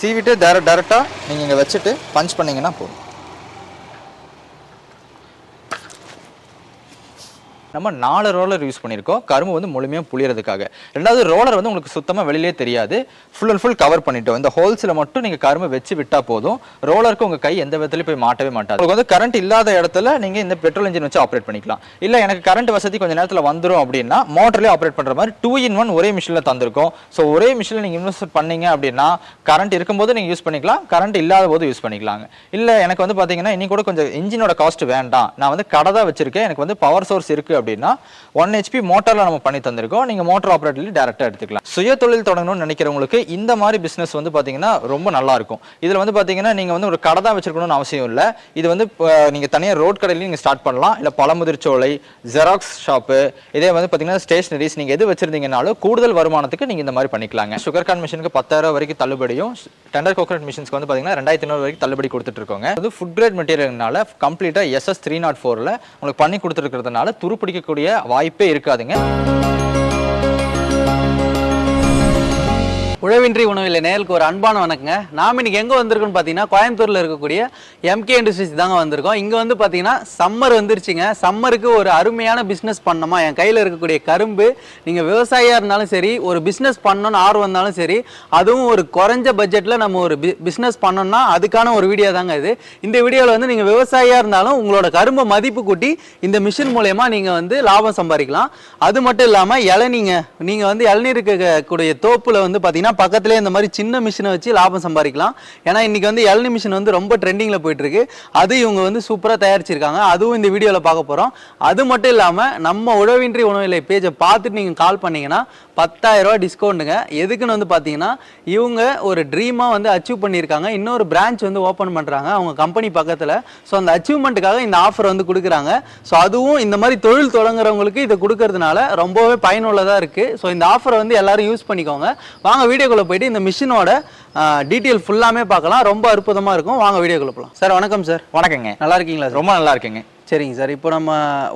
சீவிட்டு டேர டேரெக்டாக நீங்கள் இங்கே வச்சுட்டு பஞ்ச் பண்ணிங்கன்னா போதும். நம்ம நாலு ரோலர் யூஸ் பண்ணியிருக்கோம். கரும்பு வந்து முழுமையாக புளியறதுக்காக. ரெண்டாவது ரோலர் வந்து உங்களுக்கு சுத்தமாக வெளியிலே தெரியாது. ஃபுல் அண்ட் ஃபுல் கவர் பண்ணிட்டோம். இந்த ஹோல்ஸில் மட்டும் நீங்கள் கரும்பு வச்சு விட்டால் போதும். ரோலருக்கு உங்கள் கை எந்த விதத்துலையும் போய் மாட்டவே மாட்டாது. உங்களுக்கு வந்து கரண்ட் இல்லாத இடத்துல நீங்கள் இந்த பெட்ரோல் இன்ஜின் வச்சு ஆப்ரேட் பண்ணிக்கலாம். இல்லை எனக்கு கரண்ட் வசதி கொஞ்சம் நேரத்தில் வந்துடும் அப்படின்னா மோட்டர்லேயே ஆப்ரேட் பண்ணுற மாதிரி டூ இன் ஒன் ஒரே மிஷினில் தந்திருக்கோம். ஸோ ஒரே மிஷினில் நீங்கள் இன்வெஸ்ட் பண்ணீங்க அப்படின்னா கரண்ட் இருக்கும்போது நீங்கள் யூஸ் பண்ணிக்கலாம். கரண்ட் இல்லாத போது யூஸ் பண்ணிக்கலாங்க. இல்லை எனக்கு வந்து பார்த்தீங்கன்னா இன்னி கூட கொஞ்சம் இன்ஜினோட காஸ்ட் வேண்டாம். நான் வந்து கடை தான் வச்சிருக்கேன். எனக்கு வந்து பவர் சோர்ஸ் இருக்குது அப்படின்னா ஒன் ஹெச்பி மோட்டாரில் நம்ம பண்ணி தந்திருக்கோம். நீங்கள் மோட்டர் ஆப்ரேட்டர்லேயும் டேரெக்டாக எடுத்துக்கலாம். சுய தொழில் தொடங்கணும்னு நினைக்கிறவங்களுக்கு இந்த மாதிரி பிஸ்னஸ் வந்து பார்த்தீங்கன்னா ரொம்ப நல்லா இருக்கும். இதில் வந்து பார்த்தீங்கன்னா நீங்கள் வந்து ஒரு கடை தான் வச்சிருக்கணும்னு அவசியம் இல்லை. இது வந்து நீங்கள் தனியாக ரோட் கடையிலையும் நீங்கள் ஸ்டார்ட் பண்ணலாம். இல்லை பழமுதிர்ச்சோலை ஜெராக்ஸ் ஷாப்பு இதே வந்து பார்த்தீங்கன்னா ஸ்டேஷனரிஸ் நீங்கள் எது வச்சிருந்தீங்கனாலும் கூடுதல் வருமானத்துக்கு நீங்கள் இந்த மாதிரி பண்ணிக்கலாங்க. சுகர் கான் மிஷினுக்கு பத்தாயிரம் வரைக்கும் தள்ளுபடியும் டெண்டர் கோகனட் மிஷின்ஸ்க்கு வந்து பார்த்தீங்கன்னா ரெண்டாயிரத்தி ஐநூறு வரைக்கும் தள்ளுபடி கொடுத்துட்டு இருக்கோங்க. அது ஃபுட் கிரேட் மெட்டீரியல்னால கம்ப்ளீட்டாக எஸ்எஸ் த்ரீ நாட் ஃபோரில் உங்களுக்கு பண்ணி கொடுத்துருக்கிறதுனால துருப்பிடிக்கக்கூடிய வாய்ப்பே இருக்காதுங்க. உழவின்றி உணவில் நேருக்கு ஒரு அன்பான வணக்கங்க. நாம் இன்னைக்கு எங்கே வந்திருக்கோன்னு பார்த்தீங்கன்னா கோயம்புத்தூரில் இருக்கக்கூடிய எம்கே இண்டஸ்ட்ரீஸ் தாங்க வந்திருக்கோம். இங்கே வந்து பார்த்தீங்கன்னா சம்மர் வந்துருச்சுங்க. சம்மருக்கு ஒரு அருமையான பிஸ்னஸ் பண்ணோமா என் கையில் இருக்கக்கூடிய கரும்பு நீங்கள் விவசாயியாக இருந்தாலும் சரி ஒரு பிஸ்னஸ் பண்ணணும்னு ஆர்வம் இருந்தாலும் சரி அதுவும் ஒரு குறைஞ்ச பட்ஜெட்டில் நம்ம ஒரு பிஸ்னஸ் பண்ணோம்னா அதுக்கான ஒரு வீடியோ தாங்க இது. இந்த வீடியோவில் வந்து நீங்கள் விவசாயியாக இருந்தாலும் உங்களோட கரும்பை மதிப்பு கூட்டி இந்த மிஷின் மூலயமா நீங்கள் வந்து லாபம் சம்பாதிக்கலாம். அது மட்டும் இல்லாமல் இளநீங்க நீங்கள் வந்து இளநீர் இருக்கக்கூடிய தோப்பில் வந்து பார்த்தீங்கன்னா பக்கத்துலேயே இந்த மாதிரி சின்ன மிஷினை வச்சு லாபம் சம்பாதிக்கலாம். ஏன்னா இன்னைக்கு வந்து இளநீ மிஷின் வந்து ரொம்ப ட்ரெண்டிங்கில் போயிட்டு இருக்கு அது இவங்க வந்து சூப்பராக தயாரிச்சிருக்காங்க. அதுவும் இந்த வீடியோவில் பார்க்க போகிறோம் அது மட்டும் இல்லாமல் நம்ம உழவின்றி உணவிலை பேஜை பார்த்துட்டு நீங்கள் கால் பண்ணீங்கன்னா பத்தாயிரம் டிஸ்கவுண்ட்டுங்க எதுக்குன்னு வந்து பார்த்தீங்கன்னா இவங்க ஒரு ட்ரீமாக வந்து அச்சீவ் பண்ணியிருக்காங்க. இன்னொரு பிரான்ச் வந்து ஓப்பன் பண்ணுறாங்க அவங்க கம்பெனி பக்கத்தில். ஸோ அந்த அச்சீவ்மெண்ட்டுக்காக இந்த ஆஃபர் வந்து கொடுக்குறாங்க. ஸோ அதுவும் இந்த மாதிரி தொழில் தொடங்குறவங்களுக்கு இதை கொடுக்கறதுனால ரொம்பவே பயனுள்ளதாக இருக்குது ஸோ இந்த ஆஃபரை வந்து எல்லாரும் யூஸ் பண்ணிக்கோங்க. வாங்க வீடியோக்குள்ளே போயிட்டு இந்த மிஷினோட டீட்டெயில் ஃபுல்லாமே பார்க்கலாம். ரொம்ப அற்புதமாக இருக்கும். வாங்க வீடியோக்குள்ளே போகலாம் சார் வணக்கம் சார். வணக்கங்க. நல்லா இருக்கீங்களா ரொம்ப நல்லா இருக்குங்க. சரிங்க சார். இப்போ நம்ம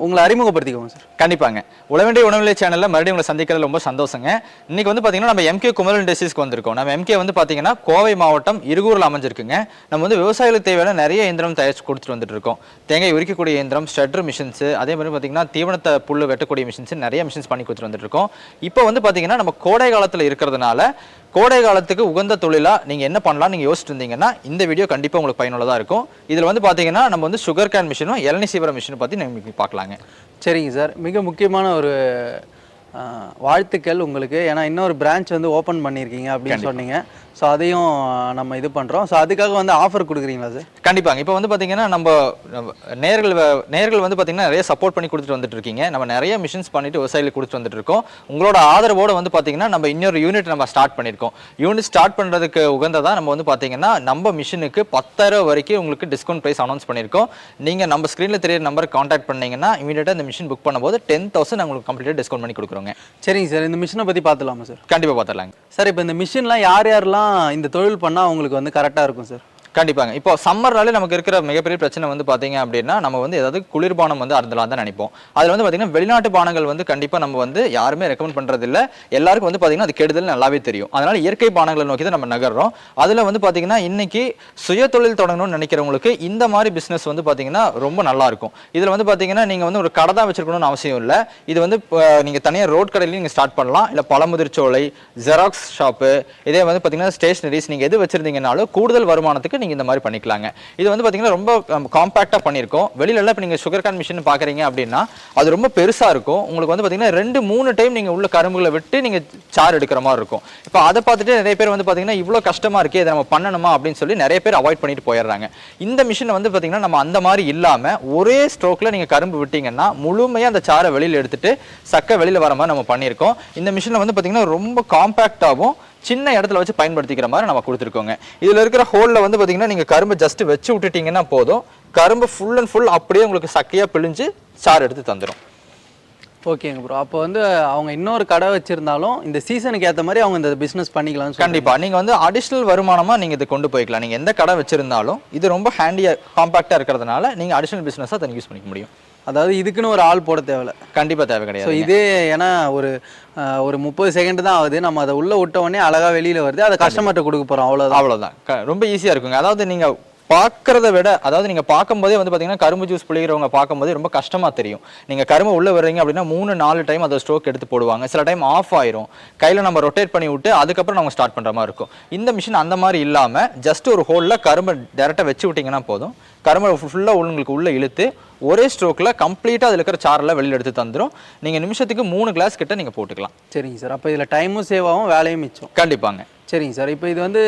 உங்களை அறிமுகப்படுத்திக்கோங்க சார். கண்டிப்பாங்க. உழவேண்டிய உணவுநிலை சேனலில் மறுபடியும் உங்களை சந்திக்கிறது ரொம்ப சந்தோஷங்க. இன்னைக்கு வந்து பார்த்தீங்கன்னா நம்ம எம்கே குமரல் இண்டஸ்ட்ரீஸ்க்கு வந்திருக்கோம். நம்ம எம்கே வந்து பார்த்தீங்கன்னா கோவை மாவட்டம் இருகூரில் அமைஞ்சிருக்குங்க. நம்ம வந்து விவசாயிகளுக்கு தேவையான நிறைய இயந்திரம் தயாரிச்சு கொடுத்துட்டு வந்துட்டு இருக்கோம். தேங்காய் உரிக்கக்கூடிய இயந்திரம் ஸ்ட்ரெட்டர் மிஷின்ஸ் அதே மாதிரி பார்த்தீங்கன்னா தீவனத்தை புல்லு வெட்டக்கூடிய மிஷின்ஸ் நிறைய மிஷின்ஸ் பண்ணி கொடுத்துட்டு வந்துட்டு இருக்கோம். இப்போ வந்து பார்த்தீங்கன்னா நம்ம கோடை காலத்தில் இருக்கிறதுனால கோடை காலத்துக்கு உகந்த தொழிலாக நீங்கள் என்ன பண்ணலாம் நீங்கள் யோசிச்சுட்டு இருந்தீங்கன்னா இந்த வீடியோ கண்டிப்பாக உங்களுக்கு பயனுள்ளதாக இருக்கும். இதில் வந்து பார்த்தீங்கன்னா நம்ம வந்து சுகர் கேன் மிஷினும் இளநி சீவர மிஷினும் பற்றி நம்ம பார்க்கலாங்க. சரிங்க சார். மிக முக்கியமான ஒரு வாழ்த்துக்கள் உங்களுக்கு. ஏன்னா இன்னொரு பிரான்ச் வந்து ஓப்பன் பண்ணியிருக்கீங்க அப்படின்னு சொன்னீங்க. ஸோ அதையும் நம்ம இது பண்ணுறோம் ஸோ அதுக்காக வந்து ஆஃபர் கொடுக்குறீங்களா சார் கண்டிப்பாங்க. இப்போ வந்து பாத்தீங்கன்னா நம்ம நேர்கள் நேர்கள் வந்து பாத்தீங்கன்னா நிறைய சப்போர்ட் பண்ணி கொடுத்துட்டு வந்துட்டு இருக்கீங்க. நம்ம நிறைய மிஷின்ஸ் பண்ணிட்டு விவசாயிகளுக்கு கொடுத்துட்டு வந்துட்டு இருக்கோம். உங்களோட ஆதரவோட வந்து பாத்தீங்கன்னா நம்ம இன்னொரு யூனிட் நம்ம ஸ்டார்ட் பண்ணியிருக்கோம். யூனிட் ஸ்டார்ட் பண்றதுக்கு உகந்ததா நம்ம வந்து பாத்தீங்கன்னா நம்ம மிஷினுக்கு பத்தாயிரம் வரைக்கும் உங்களுக்கு டிஸ்கவுண்ட் பிரைஸ் அனௌன்ஸ் பண்ணியிருக்கோம். நீங்க நம்ம ஸ்க்ரீன்ல தெரியுற நம்பர் காண்டாக்ட் பண்ணீங்கன்னா இமீடியட்டா இந்த மிஷின் புக் பண்ணும்போது டென் தௌசண்ட் உங்களுக்கு கம்ப்ளீட்டாக டிஸ்கவுண்ட் பண்ணி கொடுக்குறோங்க சரிங்க சார் இந்த மிஷினை பற்றி பார்த்துலாமா சார்? கண்டிப்பா பார்த்துடலாங்க. சார் இப்போ இந்த மிஷின்லாம் யார் யாரெல்லாம் இந்த தொழில் பண்ணால் உங்களுக்கு வந்து கரெக்டாக இருக்கும் சார்? கண்டிப்பாங்க. இப்போ சம்மர்னாலே நமக்கு இருக்கிற மிகப்பெரிய பிரச்சனை வந்து பார்த்தீங்க அப்படின்னா நம்ம வந்து ஏதாவது குளிர்பானம் வந்து அருந்தலாம் தான் நினைப்போம். அதில் வந்து பார்த்தீங்கன்னா வெளிநாட்டு பானங்கள் வந்து கண்டிப்பாக நம்ம வந்து யாருமே ரெக்கமெண்ட் பண்ணுறதில்ல எல்லாருக்கும் வந்து பார்த்தீங்கன்னா அது கெடுதல் நல்லாவே தெரியும். அதனால் இயற்கை பானங்களை நோக்கி தான் நம்ம நகர்றோம். அதில் வந்து பார்த்தீங்கன்னா இன்னைக்கு சுய தொழில் தொடங்கணும்னு நினைக்கிறவங்களுக்கு இந்த மாதிரி பிஸ்னஸ் வந்து பார்த்தீங்கன்னா ரொம்ப நல்லா இருக்கும். வந்து பார்த்தீங்கன்னா நீங்கள் வந்து ஒரு கடை தான் வச்சிருக்கணும்னு அவசியம் இல்லை. இது வந்து நீங்கள் தனியாக ரோட் கடையிலையும் நீங்கள் ஸ்டார்ட் பண்ணலாம். இல்லை பழமுதிர்ச்சோலை ஜெராக்ஸ் ஷாப்பு இதே வந்து பார்த்தீங்கன்னா ஸ்டேஷனரிஸ் நீங்கள் எது வச்சிருந்தீங்கனாலும் கூடுதல் வருமானத்துக்கு நீங்கள் இந்த மாதிரி பண்ணிக்கலாங்க. இது வந்து பார்த்தீங்கன்னா ரொம்ப காம்பாக்டாக பண்ணியிருக்கோம். வெளியிலலாம் இப்போ நீங்கள் சுகர் கான் மிஷின் பார்க்குறீங்க அப்படின்னா அது ரொம்ப பெருசாக இருக்கும். உங்களுக்கு வந்து பார்த்தீங்கன்னா ரெண்டு மூணு டைம் நீங்கள் உள்ள கரும்புகளை விட்டு நீங்கள் சாறு எடுக்கிற மாதிரி இருக்கும். இப்போ அதை பார்த்துட்டு நிறைய பேர் வந்து பார்த்தீங்கன்னா இவ்வளோ கஷ்டமாக இருக்கே இதை நம்ம பண்ணணுமா அப்படின்னு சொல்லி நிறைய பேர் அவாய்ட் பண்ணிட்டு போயிடுறாங்க. இந்த மிஷினை வந்து பார்த்தீங்கன்னா நம்ம அந்த மாதிரி இல்லாமல் ஒரே ஸ்ட்ரோக்கில் நீங்கள் கரும்பு விட்டீங்கன்னா முழுமையாக அந்த சாறை வெளியில் எடுத்துட்டு சக்கை வெளியில் வர மாதிரி நம்ம பண்ணியிருக்கோம். இந்த மிஷினை வந்து பார்த்தீங்கன்னா ரொம்ப காம்பாக்டாகவும் சின்ன இடத்துல வச்சு பயன்படுத்திக்கிற மாதிரி நம்ம கொடுத்துருக்கோங்க. இதுல இருக்கிற ஹோல்ல வந்து பாத்தீங்கன்னா நீங்க கரும்பு ஜஸ்ட் வச்சு விட்டுட்டீங்கன்னா போதும். கரும்பு ஃபுல் அண்ட் ஃபுல் அப்படியே உங்களுக்கு சக்கையா பிழிஞ்சு சாறு எடுத்து தந்துடும் ஓகேங்க ப்ரோ அப்போ வந்து அவங்க இன்னொரு கடை வச்சிருந்தாலும் இந்த சீசனுக்கு ஏற்ற மாதிரி அவங்க இந்த பிஸ்னஸ் பண்ணிக்கலாம்னு சொல்லி கண்டிப்பா. நீங்க வந்து அடிஷனல் வருமானமா நீங்க இது கொண்டு போய்க்கலாம். நீங்க எந்த கடை வச்சிருந்தாலும் இது ரொம்ப ஹேண்டியா காம்பாக்டா இருக்கிறதுனால நீங்க அடிஷனல் பிசினஸா அதை யூஸ் பண்ணிக்க முடியும். அதாவது இதுக்குன்னு ஒரு ஆள் போட தேவையில்ல. கண்டிப்பா தேவை ஸோ கிடையாது இதே ஏன்னா ஒரு ஒரு முப்பது செகண்ட் தான் ஆகுது. நம்ம அதை உள்ள விட்ட உடனே அழகா வெளியில வருது. அதை கஸ்டமர்கிட்ட கொடுக்க போறோம். அவ்வளவுதான். அவ்வளவுதான். க- ரொம்ப ஈஸியா இருக்குங்க. அதாவது நீங்க பார்க்கறத விட அதாவது நீங்க பார்க்கும்போதே வந்து பாத்தீங்கன்னா கரும்பு ஜூஸ் புளிகிறவங்க பார்க்கும்போதே ரொம்ப கஷ்டமா தெரியும். நீங்க கரும்பு உள்ள வர்றீங்க அப்படின்னா மூணு நாலு டைம் அதை ஸ்ட்ரோக் எடுத்து போடுவாங்க. சில டைம் ஆஃப் ஆயிரும். கையில நம்ம ரொட்டேட் பண்ணி விட்டு அதுக்கப்புறம் நம்ம ஸ்டார்ட் பண்ற மாதிரி இருக்கும். இந்த மிஷின் அந்த மாதிரி இல்லாம ஜஸ்ட் ஒரு ஹோல்ல கரும்பை டேரக்டா வச்சு விட்டீங்கன்னா போதும். கரும்பை ஃபுல்லா உங்களுக்கு உள்ள இழுத்து ஒரே ஸ்ட்ரோக்ல கம்ப்ளீட்டா அதுல இருக்கிற சாரெல்லாம் வெளியில எடுத்து தந்துரும். நீங்க நிமிஷத்துக்கு மூணு கிளாஸ் கிட்ட நீங்க போட்டுக்கலாம். சரிங்க சார். அப்போ இதுல டைமும் சேவ் ஆகும் வேலையும் மிச்சம். கண்டிப்பாங்க. சரிங்க சார். இப்போ இது வந்து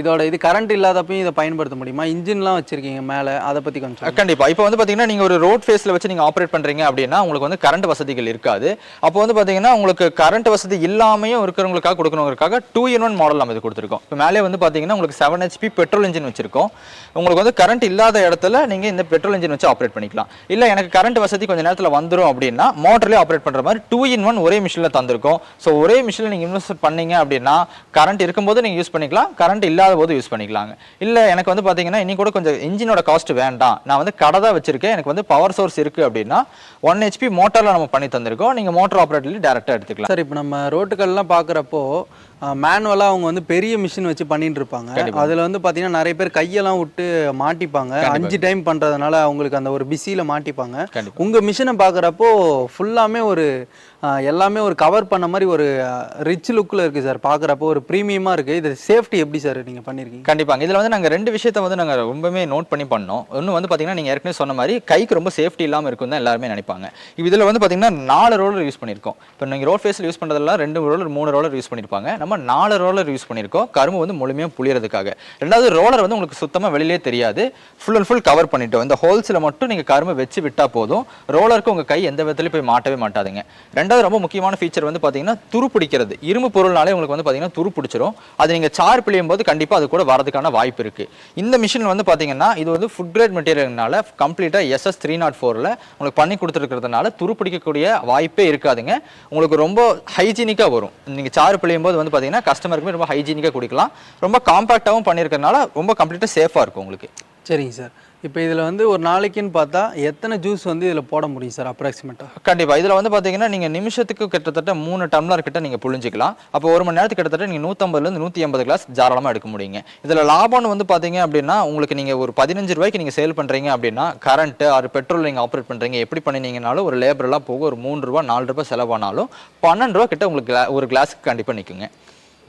இதோட இது கரண்ட் இல்லாதப்பையும் இதை பயன்படுத்த முடியுமா? இன்ஜின்லாம் வச்சிருக்கீங்க மேலே அதை பற்றி கொஞ்சம் சொல்லுங்க. கண்டிப்பா. இப்போ வந்து பாத்தீங்கன்னா நீங்க ஒரு ரோட் ஃபேஸ்ல வச்சு நீங்க ஆப்ரேட் பண்றீங்க அப்படின்னா உங்களுக்கு வந்து கரண்ட் வசதிகள் இருக்காது. அப்போ வந்து பாத்தீங்கன்னா உங்களுக்கு கரண்ட் வசதி இல்லாமையும் இருக்கிறவங்களுக்காக கொடுக்கணுங்கிறதுக்காக டூ இன் ஒன் மாடல் நம்ம இது கொடுத்துருக்கோம். இப்போ மேலே வந்து பாத்தீங்கன்னா உங்களுக்கு செவன் ஹெச்பி பெட்ரோல் இன்ஜின் வச்சிருக்கோம். உங்களுக்கு வந்து கரண்ட் இல்லாத இல்லாத இடத்துல நீங்கள் இந்த பெட்ரோல் இன்ஜின் வச்சு ஆப்ரேட் பண்ணிக்கலாம். இல்லை எனக்கு கரண்ட் வசதி கொஞ்சம் நேரத்தில் வந்துடும் அப்படின்னா மோட்டர்லேயே ஆப்ரேட் பண்ணுற மாதிரி டூ இன் ஒன் ஒரே மிஷினில் தந்திருக்கும். ஸோ ஒரே மிஷினில் நீங்கள் இன்வெஸ்ட் பண்ணீங்க அப்படின்னா கரண்ட் இருக்கும்போது நீங்கள் யூஸ் பண்ணிக்கலாம் கரண்ட் இல்லாத போது யூஸ் பண்ணிக்கலாங்க. இல்லை எனக்கு வந்து பார்த்தீங்கன்னா இன்னி கூட கொஞ்சம் இன்ஜினோட காஸ்ட் வேண்டாம். நான் வந்து கடை தான் வச்சிருக்கேன். எனக்கு வந்து பவர் சோர்ஸ் இருக்குது அப்படின்னா ஒன் ஹெச்பி மோட்டரில் நம்ம பண்ணி தந்திருக்கோம். நீங்கள் மோட்டர் ஆப்ரேட்டர்லேயே டேரெக்டாக எடுத்துக்கலாம். சார் இப்போ நம்ம ரோட்டுக்கள்லாம் பார்க்குறப்போ மேனுவலாக அவங்க வந்து பெரிய மிஷின் வச்சு பண்ணிட்டு இருப்பாங்க. அதில் வந்து பார்த்தீங்கன்னா நிறைய பேர் கையெல்லாம் விட்டு மாட்டிப்பாங்க. அஞ்சு டைம் பண்ணுறதுனால அவங்களுக்கு அந்த ஒரு பிஸியில் மாட்டிப்பாங்க. உங்கள் மிஷினை பார்க்குறப்போ ஃபுல்லாமே ஒரு எல்லாமே ஒரு கவர் பண்ண மாதிரி ஒரு ரிச் லுக்கில் இருக்குது சார் பார்க்குறப்போ ஒரு ப்ரீமியமாக இருக்குது இது சேஃப்டி எப்படி சார் நீங்கள் பண்ணியிருக்கீங்க கண்டிப்பாங்க. இதுல வந்து நாங்க ரெண்டு விஷயத்த வந்து நாங்க ரொம்பவே நோட் பண்ணி பண்ணோம். ஒன்னு வந்து பாத்தீங்கன்னா நீங்க ஏற்கனவே சொன்ன மாதிரி கைக்கு ரொம்ப சேஃப்டி இல்லாம இருக்கும் தான் எல்லாருமே நினைப்பாங்க. இதுல வந்து பாத்தீங்கன்னா நாலு ரோலர் யூஸ் பண்ணிருக்கோம். இப்போ நீங்க ரோட் ஃபேஸ்ல யூஸ் பண்றதெல்லாம் ரெண்டு ரோலர் மூணு ரோலர் யூஸ் பண்ணிருப்பாங்க. நம்ம நாலு ரோலர் யூஸ் பண்ணியிருக்கோம். கரும்பு வந்து முழுமையாக புளியறதுக்காக. ரெண்டாவது ரோலர் வந்து உங்களுக்கு சுத்தமாக வெளியிலே தெரியாது. ஃபுல் அண்ட் ஃபுல் கவர் பண்ணிட்டோம். இந்த ஹோல்ஸில் மட்டும் நீங்கள் கரும்பு வச்சு விட்டால் போதும். ரோலருக்கு உங்கள் கை எந்த விதத்துலையும் போய் மாட்டவே மாட்டாதுங்க. ரெண்டாவது ரொம்ப முக்கியமான ஃபீச்சர் வந்து பார்த்தீங்கன்னா துரு பிடிக்கிறது. இரும்பு பொருள்னாலே உங்களுக்கு வந்து பார்த்தீங்கன்னா துரு பிடிச்சிரும். அது நீங்கள் சார் பிழியும் போது கண்டிப்பாக அது கூட வரதுக்கான வாய்ப்பு இருக்குது இந்த மிஷின் வந்து பார்த்தீங்கன்னா இது வந்து ஃபுட் கிரேட் மெட்டீரியல்னால கம்ப்ளீட்டாக எஸ்எஸ் த்ரீ நாட் ஃபோரில் உங்களுக்கு பண்ணி கொடுத்துருக்கிறதுனால துரு பிடிக்கக்கூடிய வாய்ப்பே இருக்காதுங்க. உங்களுக்கு ரொம்ப ஹைஜீனிக்காக வரும். நீங்கள் சாறு பிழியும் போது வந்து பார்த்தீங்கன்னா கஸ்டமருக்குமே ரொம்ப ஹைஜீனிக்காக குடிக்கலாம். ரொம்ப காம்பாக்டாகவும் பண்ணியிருக்கறதுனால ரொம்ப கம்ப்ளீட்டாக சேஃபாக இருக்கும் உங்களுக்கு. சரிங்க சார். இப்போ இதில் வந்து ஒரு நாளைக்குன்னு பார்த்தா எத்தனை ஜூஸ் வந்து இதில் போட முடியும் சார் அப்ராக்சிமேட்டாக கண்டிப்பாக இதில் வந்து பார்த்தீங்கன்னா நீங்கள் நிமிஷத்துக்கு கிட்டத்தட்ட மூணு டம்ளர் கிட்ட நீங்கள் புழிஞ்சிக்கலாம். அப்போ ஒரு மணி நேரத்துக்கு கிட்டத்தட்ட நீங்கள் நூற்றம்பதுலேருந்து நூற்றி ஐம்பது கிளாஸ் தாராளமாக எடுக்க முடியுங்க. இதில் லாபம்னு வந்து பார்த்தீங்க அப்படின்னா உங்களுக்கு நீங்கள் ஒரு பதினஞ்சு ரூபாய்க்கு நீங்கள் சேல் பண்ணுறீங்க அப்படின்னா கரண்ட்டு அது பெட்ரோல் நீங்கள் ஆப்ரேட் பண்ணுறீங்க எப்படி பண்ணினீங்கனாலும் ஒரு லேபர் போக ஒரு மூணு ரூபா நாலு ரூபா செலவானாலும் பன்னெண்டு ரூபா கிட்ட உங்களுக்கு ஒரு கிளாஸுக்கு கண்டிப்பாக நிற்குங்க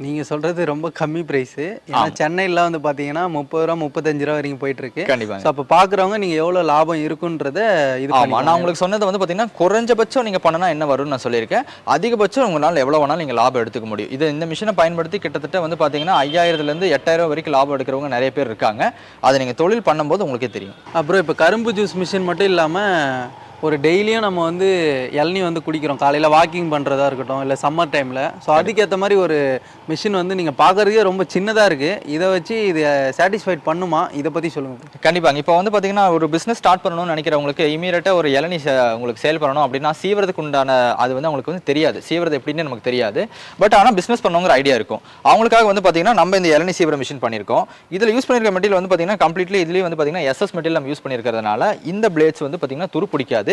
நீங்கள் சொல்கிறது ரொம்ப கம்மி ப்ரைஸு ஏன்னா சென்னையில் வந்து பார்த்தீங்கன்னா முப்பது ரூபா முப்பத்தஞ்சு ரூபா வரைக்கும் போயிட்டு இருக்கு கண்டிப்பாங்க. ஸோ அப்போ பார்க்குறவங்க நீங்கள் எவ்வளோ லாபம் இருக்குன்றத இது நான் உங்களுக்கு சொன்னது வந்து பாத்தீங்கன்னா குறைஞ்சபட்சம் நீங்க பண்ணனா என்ன வரும்னு நான் சொல்லியிருக்கேன். அதிகபட்சம் உங்களால எவ்வளவு வேணாலும் நீங்க லாபம் எடுத்துக்க முடியும். இது இந்த மிஷினை பயன்படுத்தி கிட்டத்தட்ட வந்து பாத்தீங்கன்னா ஐயாயிரத்துல இருந்து எட்டாயிரம் வரைக்கும் லாபம் எடுக்கிறவங்க நிறைய பேர் இருக்காங்க. அதை நீங்க தொழில் பண்ணும்போது உங்களுக்கே தெரியும். அப்புறம் இப்போ கரும்பு ஜூஸ் மிஷின் மட்டும் இல்லாமல் ஒரு டெய்லியும் நம்ம வந்து இளநீ வந்து குடிக்கிறோம். காலையில் வாக்கிங் பண்ணுறதா இருக்கட்டும் இல்லை சம்மர் டைமில் ஸோ அதுக்கேற்ற மாதிரி ஒரு மிஷின் வந்து நீங்கள் பார்க்குறதுக்கே ரொம்ப சின்னதாக இருக்குது இதை வச்சு இதை சாட்டிஸ்ஃபைட் பண்ணுமா? இதை பற்றி சொல்லுங்கள் கண்டிப்பாங்க. இப்போ வந்து பார்த்தீங்கன்னா ஒரு பிஸ்னஸ் ஸ்டார்ட் பண்ணணும்னு நினைக்கிறவங்களுக்கு இமீடியட்டாக ஒரு இளநீ உங்களுக்கு சேல் பண்ணணும் அப்படின்னா சீவரதுக்கு உண்டான அது வந்து அவங்களுக்கு வந்து தெரியாது. சீவரது எப்படின்னு நமக்கு தெரியாது. பட் ஆனால் பிஸ்னஸ் பண்ணணுங்கிற ஐடியா இருக்கும். அவங்களுக்காக வந்து பார்த்தீங்கன்னா நம்ம இந்த இளநீ சீவர மிஷின் பண்ணியிருக்கோம். இதில் யூஸ் பண்ணியிருக்க மெட்டீரியல் வந்து பார்த்தீங்கன்னா கம்ப்ளீட்லி இதுலேயும் வந்து பார்த்திங்கன்னா எஸ்எஸ் மெட்டீரியல் நம்ம யூஸ் பண்ணியிருக்கிறதுனால இந்த பிளேட்ஸ் வந்து பார்த்தீங்கன்னா துரு பிடிக்காது.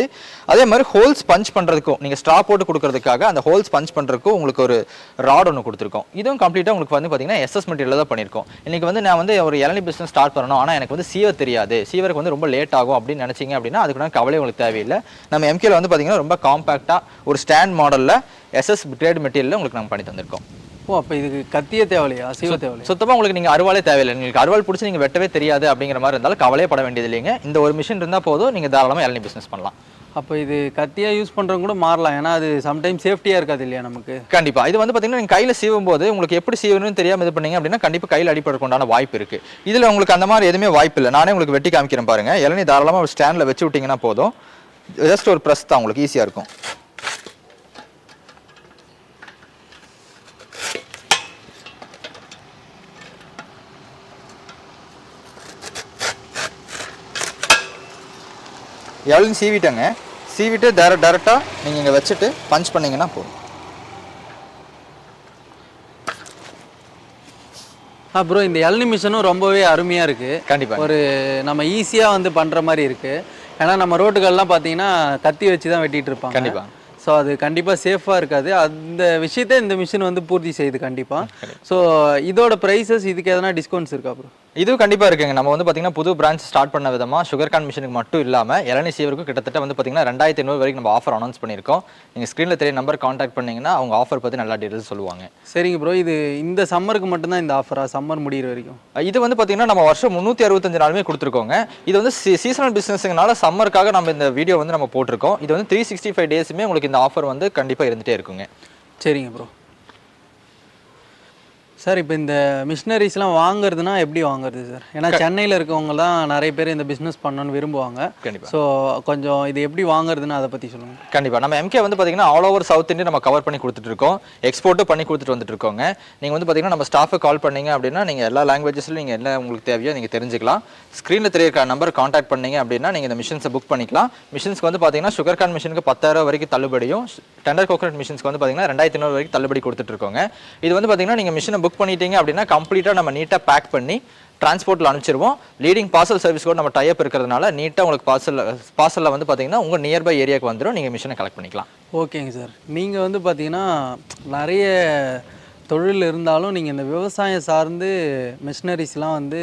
அதே மாதிரி ஹோல்ஸ் பஞ்ச் பண்ணுறதுக்கும் நீங்கள் ஸ்ட்ரா போட்டு கொடுக்கறதுக்காக அந்த ஹோல்ஸ் பஞ்ச் பண்ணுறதுக்கும் உங்களுக்கு ஒரு ராட் ஒன்று கொடுத்துருக்கோம். இதுவும் கம்ப்ளீட்டாக உங்களுக்கு வந்து பார்த்தீங்கன்னா எஸ்எஸ் மெட்டீரியல் தான் பண்ணியிருக்கோம். இன்னைக்கு வந்து நான் வந்து ஒரு இளநி பிஸ்னஸ் ஸ்டார்ட் பண்ணணும். ஆனால் எனக்கு வந்து சீவர் தெரியாது. சீவருக்கு வந்து ரொம்ப லேட் ஆகும் அப்படின்னு நினச்சிங்க அப்படின்னா அதுக்கு கவலை உங்களுக்கு தேவையில்லை. நம்ம எம்கேல வந்து பார்த்தீங்கன்னா ரொம்ப காம்பேக்டாக ஒரு ஸ்டாண்ட் மாடலில் எஸ்எஸ் கிரேட் மெட்டீரியல் உங்களுக்கு நம்ம பண்ணி தந்திருக்கோம். ஓ அப்போ இதுக்கு கத்தியே தேவையில்லையா? சீவ தேவையில்லையா? சுத்தமா உங்களுக்கு நீங்க அருவாளே தேவையில்லை. உங்களுக்கு அருவாள் பிடிச்சி நீங்க வெட்டவே தெரியாது அப்படிங்கிற மாதிரி இருந்தாலும் கவலையே பட வேண்டியது இல்லைங்க. இந்த ஒரு மிஷின் இருந்தா போதும். நீங்க தாராளமா இளநீ பிசினஸ் பண்ணலாம். அப்போ இது கத்தியாக யூஸ் பண்ணுறவங்க கூட மாறலாம். ஏன்னா அது சம்டைம் சேஃப்டியாக இருக்காது இல்லையா நமக்கு? கண்டிப்பா. இது வந்து பாத்தீங்கன்னா நீங்க கையில சீவும் போது உங்களுக்கு எப்படி சீவணும்னு தெரியாம இது பண்ணீங்க அப்படின்னா கண்டிப்பா கையில அடிப்படுறதுக்கு உண்டான வாய்ப்பு இருக்கு. இதுல உங்களுக்கு அந்த மாதிரி எதுவுமே வாய்ப்பு இல்லை. நானே உங்களுக்கு வெட்டி காமிக்கிறேன் பாருங்க. இளநீ தாராளமா ஒரு ஸ்டாண்ட்ல வச்சு விட்டீங்கன்னா போதும். ஜஸ்ட் ஒரு ப்ரெஸ் தான் உங்களுக்கு ஈஸியா இருக்கும். இளநீ சீவிட்டேங்க. சீவிட்டு டேர டேரெக்டாக நீங்கள் இங்கே வச்சுட்டு பஞ்ச் பண்ணீங்கன்னா போதும். அப்புறம் இந்த இளநி மிஷினும் ரொம்பவே அருமையாக இருக்குது கண்டிப்பா. ஒரு நம்ம ஈஸியாக வந்து பண்ணுற மாதிரி இருக்குது ஏன்னா நம்ம ரோட்டுகள்லாம் பார்த்தீங்கன்னா கத்தி வச்சு தான் வெட்டிட்டு இருப்பாங்க. கண்டிப்பா. ஸோ அது கண்டிப்பாக சேஃபாக இருக்காது. அந்த விஷயத்தை இந்த மிஷின் வந்து பூர்த்தி செய்யுது கண்டிப்பாக ஸோ இதோட ப்ரைஸஸ் இதுக்கு எதனா டிஸ்கவுண்ட்ஸ் இருக்கா ப்ரோ இது கண்டிப்பா இருக்குங்க. நம்ம வந்து பாத்தீங்கன்னா புது பிரான்ச் ஸ்டார்ட் பண்ண விதமா சுகர் கான் மிஷினுக்கு மட்டும் இல்லாம இளநீ சீவருக்கும் கிட்டத்தட்ட வந்து பாத்தீங்கன்னா ரெண்டாயிரத்தி ஐநூறு வரைக்கும் நம்ம ஆஃபர் அனௌன்ஸ் பண்ணியிருக்கோம். நீங்க ஸ்க்ரீன்ல தெரிய நம்பர் காண்டாக்ட் பண்ணீங்கன்னா அவங்க ஆஃபர் பத்தி நல்லா டீடைல்ஸ் சொல்லுவாங்க. சரிங்க ப்ரோ இது இந்த சம்மருக்கு மட்டும்தான் இந்த ஆஃபரா சம்மர் முடியிற வரைக்கும்? இது வந்து பாத்தீங்கன்னா நம்ம வருஷம் முந்நூற்றி அறுபத்தஞ்சு நாளுமே கொடுத்துருக்கோங்க. இது வந்து சீசனல் பிசினஸ்ங்கனால சம்மருக்காக நம்ம இந்த வீடியோ வந்து நம்ம போட்டிருக்கோம். இது வந்து த்ரீ சிக்ஸ்டி ஃபைவ் டேஸுமே உங்களுக்கு இந்த ஆஃபர் வந்து கண்டிப்பா இருந்துட்டே இருக்குங்க. சரிங்க ப்ரோ சார் இப்போ இந்த மிஷினரிஸ்லாம் வாங்குறதுனா எப்படி வாங்குறது சார்? ஏன்னா சென்னையில் இருக்கவங்க தான் நிறைய பேர் இந்த பிஸ்னஸ் பண்ணணும்னு விரும்புவாங்க. கண்டிப்பா. ஸோ கொஞ்சம் இது எப்படி வாங்குறதுன்னு அதை பற்றி சொல்லுங்கள் கண்டிப்பா. நம்ம எம்கே வந்து பாத்தீங்கன்னா ஆல் ஓவர் சவுத் இந்தியா நம்ம கவர் பண்ணி கொடுத்துட்டு இருக்கோம். எக்ஸ்போர்ட்டும் பண்ணி கொடுத்துட்டு வந்துட்டு இருக்கோங்க. நீங்க வந்து பாத்தீங்கன்னா நம்ம ஸ்டாஃபை கால் பண்ணீங்க அப்படின்னா நீங்க எல்லா லாங்குவேஜஸ்லையும் நீங்க என்ன உங்களுக்கு தேவையோ நீங்க தெரிஞ்சுக்கலாம். ஸ்க்ரீன்ல தெரியற நம்பர் காண்டாக்ட் பண்ணீங்க அப்படின்னா நீங்க இந்த மிஷின்ஸை புக் பண்ணிக்கலாம். மிஷின்ஸ்க்கு வந்து பாத்தீங்கன்னா சுகர் கான் மிஷினுக்கு பத்தாயிரம் வரைக்கும் தள்ளுபடியும் டெண்டர் கோகனட் மிஷின்ஸ்க்கு வந்து பார்த்தீங்கன்னா ரெண்டாயிரத்தி ஐநூறு வரைக்கும் தள்ளுபடி கொடுத்துட்டு இருக்கோங்க இது வந்து பார்த்தீங்கன்னா நீங்கள் மிஷினை புக் பண்ணிட்டீங்க அப்படின்னா கம்ப்ளீட்டாக நம்ம நீட்டாக பேக் பண்ணி டிரான்ஸ்போர்ட்டில் அனுப்பிச்சிருவோம். லீடிங் பார்சல் சர்வீஸ் கூட நம்ம டைப் இருக்கிறதுனால நீட்டாக உங்களுக்கு பார்சல் பார்சலில் வந்து பார்த்தீங்கன்னா உங்கள் நியர்பை ஏரியாவுக்கு வந்துடும் நீங்கள் மிஷினை கலெக்ட் பண்ணிக்கலாம். ஓகேங்க சார். நீங்கள் வந்து பார்த்தீங்கன்னா நிறைய தொழில் இருந்தாலும் நீங்கள் இந்த விவசாயம் சார்ந்து மிஷினரிஸ்லாம் வந்து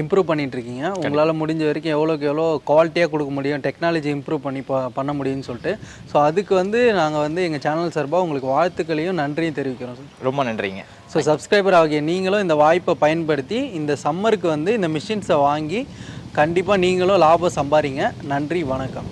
இம்ப்ரூவ் பண்ணிட்டு இருக்கீங்க உங்களால் முடிஞ்ச வரைக்கும் எவ்வளோக்கு எவ்வளோ குவாலிட்டியாக கொடுக்க முடியும் டெக்னாலஜி இம்ப்ரூவ் பண்ணி பண்ண முடியும்னு சொல்லிட்டு. ஸோ அதுக்கு வந்து நாங்கள் வந்து எங்கள் சேனல் சார்பாக உங்களுக்கு வாழ்த்துக்களையும் நன்றியும் தெரிவிக்கிறோம் சார் ரொம்ப நன்றிங்க. ஸோ சப்ஸ்கிரைபர் ஆகிய நீங்களும் இந்த வாய்ப்பை பயன்படுத்தி இந்த சம்மருக்கு வந்து இந்த மிஷின்ஸை வாங்கி கண்டிப்பாக நீங்களும் லாபம் சம்பாதிங்க. நன்றி வணக்கம்.